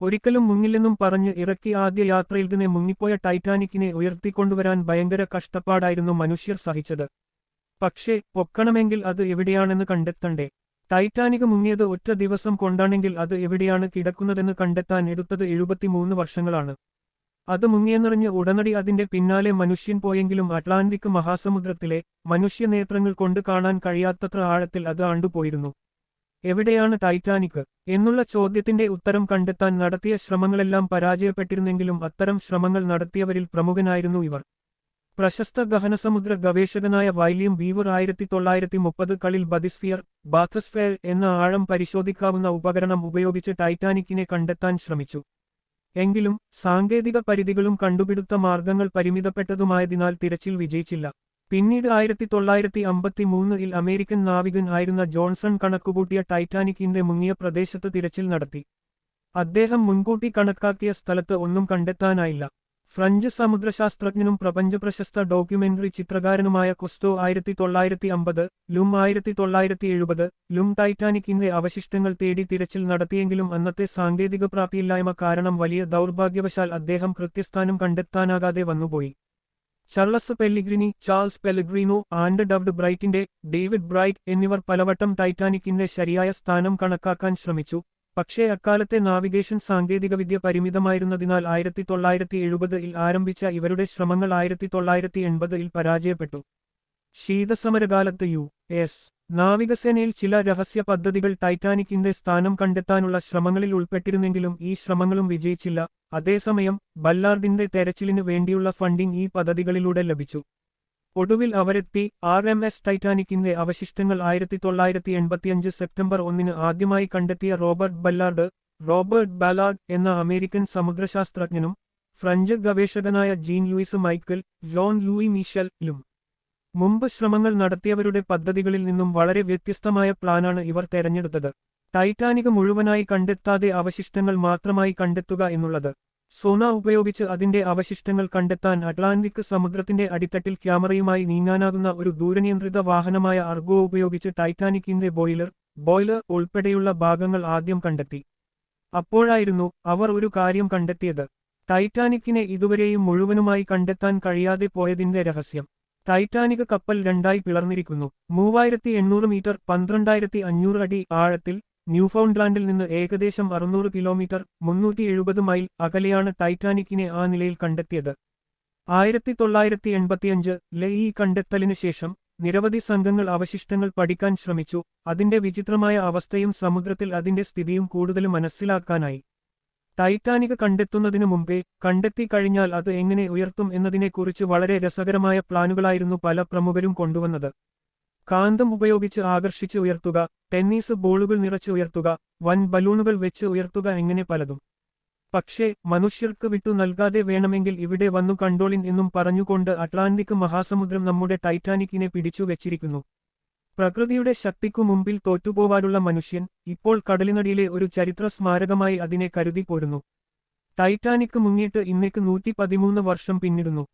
ഒരിക്കലും മുങ്ങില്ലെന്നും പറഞ്ഞ് ഇറക്കി ആദ്യ യാത്രയിൽ തന്നെ മുങ്ങിപ്പോയ ടൈറ്റാനിക്കിനെ ഉയർത്തിക്കൊണ്ടുവരാൻ ഭയങ്കര കഷ്ടപ്പാടായിരുന്നു മനുഷ്യർ സഹിച്ചത്. പക്ഷേ പൊക്കണമെങ്കിൽ അത് എവിടെയാണെന്ന് കണ്ടെത്തണ്ടേ? ടൈറ്റാനിക് മുങ്ങിയത് ഒറ്റ ദിവസം കൊണ്ടാണെങ്കിൽ അത് എവിടെയാണ് കിടക്കുന്നതെന്ന് കണ്ടെത്താൻ എടുത്തത് എഴുപത്തിമൂന്ന് വർഷങ്ങളാണ്. അത് മുങ്ങിയെന്നറിഞ്ഞ് ഉടനടി അതിന്റെ പിന്നാലെ മനുഷ്യൻ പോയെങ്കിലും അറ്റ്ലാന്റിക് മഹാസമുദ്രത്തിലെ മനുഷ്യനേത്രങ്ങൾ കൊണ്ട് കാണാൻ കഴിയാത്തത്ര ആഴത്തിൽ അത് ആണ്ടുപോയിരുന്നു. എവിടെയാണ് ടൈറ്റാനിക് എന്നുള്ള ചോദ്യത്തിന്റെ ഉത്തരം കണ്ടെത്താൻ നടത്തിയ ശ്രമങ്ങളെല്ലാം പരാജയപ്പെട്ടിരുന്നെങ്കിലും അത്തരം ശ്രമങ്ങൾ നടത്തിയവരിൽ പ്രമുഖനായിരുന്നു ഇവർ. പ്രശസ്ത ഗഹനസമുദ്ര ഗവേഷകനായ വൈലിയം ബീവർ ആയിരത്തി തൊള്ളായിരത്തി മുപ്പത് കളിൽ ബദിസ്ഫിയർ ബാത്തസ്ഫെയർ എന്ന ആഴം പരിശോധിക്കാവുന്ന ഉപകരണം ഉപയോഗിച്ച് ടൈറ്റാനിക്കിനെ കണ്ടെത്താൻ ശ്രമിച്ചു. എങ്കിലും സാങ്കേതിക പരിധികളും കണ്ടുപിടുത്ത മാർഗങ്ങൾ പരിമിതപ്പെട്ടതുമായതിനാൽ തിരച്ചിൽ വിജയിച്ചില്ല. പിന്നീട് ആയിരത്തി തൊള്ളായിരത്തി അമ്പത്തി മൂന്നിൽ അമേരിക്കൻ നാവികൻ ആയിരുന്ന ജോൺസൺ കണക്കുകൂട്ടിയ ടൈറ്റാനിക്കിന്റെ മുങ്ങിയ പ്രദേശത്ത് തിരച്ചിൽ നടത്തി. അദ്ദേഹം മുൻകൂട്ടി കണക്കാക്കിയ സ്ഥലത്ത് ഒന്നും കണ്ടെത്താനായില്ല. ഫ്രഞ്ച് സമുദ്രശാസ്ത്രജ്ഞനും പ്രപഞ്ചപ്രശസ്ത ഡോക്യുമെന്ററി ചിത്രകാരനുമായ കുസ്തോ ആയിരത്തി തൊള്ളായിരത്തി അമ്പത് ലും ആയിരത്തി തൊള്ളായിരത്തി എഴുപത് ലും ടൈറ്റാനിക്കിന്റെ അവശിഷ്ടങ്ങൾ തേടി തിരച്ചിൽ നടത്തിയെങ്കിലും അന്നത്തെ സാങ്കേതിക പ്രാപ്തിയില്ലായ്മ കാരണം വലിയ ദൗർഭാഗ്യവശാൽ അദ്ദേഹം കൃത്യസ്ഥാനം കണ്ടെത്താനാകാതെ വന്നുപോയി. Charles Pellegrini Charles Pellegrino and David ബ്രൈറ്റിന്റെ David Bright എന്നിവർ പലവട്ടം ടൈറ്റാനിക്കിന്റെ ശരിയായ സ്ഥാനം കണക്കാക്കാൻ ശ്രമിച്ചു. പക്ഷേ അക്കാലത്തെ നാവിഗേഷൻ സാങ്കേതികവിദ്യ പരിമിതമായിരുന്നതിനാൽ ആയിരത്തി തൊള്ളായിരത്തി എഴുപതിൽ ആരംഭിച്ച ഇവരുടെ ശ്രമങ്ങൾ ആയിരത്തി തൊള്ളായിരത്തി എൺപതിൽ പരാജയപ്പെട്ടു. ശീതസമരകാലത്ത് യു. എസ്. നാവികസേനയിൽ ചില രഹസ്യ പദ്ധതികൾ ടൈറ്റാനിക്കിന്റെ സ്ഥാനം കണ്ടെത്താനുള്ള ശ്രമങ്ങളിൽ ഉൾപ്പെട്ടിരുന്നെങ്കിലും ഈ ശ്രമങ്ങളും വിജയിച്ചില്ല. അതേസമയം ബല്ലാർഡിന്റെ തെരച്ചിലിനു വേണ്ടിയുള്ള ഫണ്ടിംഗ് ഈ പദ്ധതികളിലൂടെ ലഭിച്ചു. ഒടുവിൽ അവരെത്തി. ആർ എം എസ് ടൈറ്റാനിക്കിന്റെ അവശിഷ്ടങ്ങൾ ആയിരത്തി തൊള്ളായിരത്തി എൺപത്തിയഞ്ച് സെപ്റ്റംബർ ഒന്നിന് ആദ്യമായി കണ്ടെത്തിയ റോബർട്ട് ബല്ലാർഡ് റോബർട്ട് ബാലാർഡ് എന്ന അമേരിക്കൻ സമുദ്രശാസ്ത്രജ്ഞനും French ഗവേഷകനായ Jean Louis Michael John Louis Michel മിഷലും മുമ്പ് ശ്രമങ്ങൾ നടത്തിയവരുടെ പദ്ധതികളിൽ നിന്നും വളരെ വ്യത്യസ്തമായ പ്ലാനാണ് ഇവർ തെരഞ്ഞെടുത്തത്. ടൈറ്റാനിക് മുഴുവനായി കണ്ടെത്താതെ അവശിഷ്ടങ്ങൾ മാത്രമായി കണ്ടെത്തുക എന്നുള്ളത്. സോന ഉപയോഗിച്ച് അതിന്റെ അവശിഷ്ടങ്ങൾ കണ്ടെത്താൻ അറ്റ്ലാന്റിക് സമുദ്രത്തിന്റെ അടിത്തട്ടിൽ ക്യാമറയുമായി നീങ്ങാനാകുന്ന ഒരു ദൂരനിയന്ത്രിത വാഹനമായ അർഗോ ഉപയോഗിച്ച് ടൈറ്റാനിക്കിന്റെ ബോയിലർ ബോയിലർ ഉൾപ്പെടെയുള്ള ഭാഗങ്ങൾ ആദ്യം കണ്ടെത്തി. അപ്പോഴായിരുന്നു അവർ ഒരു കാര്യം കണ്ടെത്തിയത്. ടൈറ്റാനിക്കിനെ ഇതുവരെയും മുഴുവനുമായി കണ്ടെത്താൻ കഴിയാതെ പോയതിന്റെ രഹസ്യം. ടൈറ്റാനിക് കപ്പൽ രണ്ടായി പിളർന്നിരിക്കുന്നു. മൂവായിരത്തി എണ്ണൂറ് മീറ്റർ പന്ത്രണ്ടായിരത്തി അഞ്ഞൂറ് അടി ആഴത്തിൽ ന്യൂഫൗണ്ട്ലാൻഡിൽ നിന്ന് ഏകദേശം അറുന്നൂറ് കിലോമീറ്റർ മുന്നൂറ്റി എഴുപത് മൈൽ അകലെയാണ് ടൈറ്റാനിക്കിനെ ആ നിലയിൽ കണ്ടെത്തിയത്. ആയിരത്തി തൊള്ളായിരത്തി എൺപത്തിയഞ്ച് ലെ ഈ കണ്ടെത്തലിനു ശേഷം നിരവധി സംഘങ്ങൾ അവശിഷ്ടങ്ങൾ പഠിക്കാൻ ശ്രമിച്ചു. അതിന്റെ വിചിത്രമായ അവസ്ഥയും സമുദ്രത്തിൽ അതിന്റെ സ്ഥിതിയും കൂടുതൽ മനസ്സിലാക്കാനായി. ടൈറ്റാനിക് കണ്ടെത്തുന്നതിനു മുമ്പേ കണ്ടെത്തി കഴിഞ്ഞാൽ അത് എങ്ങനെ ഉയർത്തും എന്നതിനെക്കുറിച്ച് വളരെ രസകരമായ പ്ലാനുകളായിരുന്നു പല പ്രമുഖരും കൊണ്ടുവന്നത്. കാന്തം ഉപയോഗിച്ച് ആകർഷിച്ച് ഉയർത്തുക ടെന്നീസ് ബോളുകൾ നിറച്ച് ഉയർത്തുക വൻ ബലൂണുകൾ വെച്ച് ഉയർത്തുക എങ്ങനെ പലതും. പക്ഷേ മനുഷ്യർക്ക് വിട്ടു നൽകാതെ വേണമെങ്കിൽ ഇവിടെ വന്നു കണ്ടോളിൻ എന്നും പറഞ്ഞുകൊണ്ട് അറ്റ്ലാന്റിക് മഹാസമുദ്രം നമ്മുടെ ടൈറ്റാനിക്കിനെ പിടിച്ചു വെച്ചിരിക്കുന്നു. പ്രകൃതിയുടെ ശക്തിക്കു മുമ്പിൽ തോറ്റുപോവാനുള്ള മനുഷ്യൻ ഇപ്പോൾ കടലിനടിയിലെ ഒരു ചരിത്ര സ്മാരകമായി അതിനെ കരുതി പോരുന്നു. ടൈറ്റാനിക് മുങ്ങിയിട്ട് ഇന്നേക്ക് നൂറ്റി പതിമൂന്ന് വർഷം പിന്നിടുന്നു.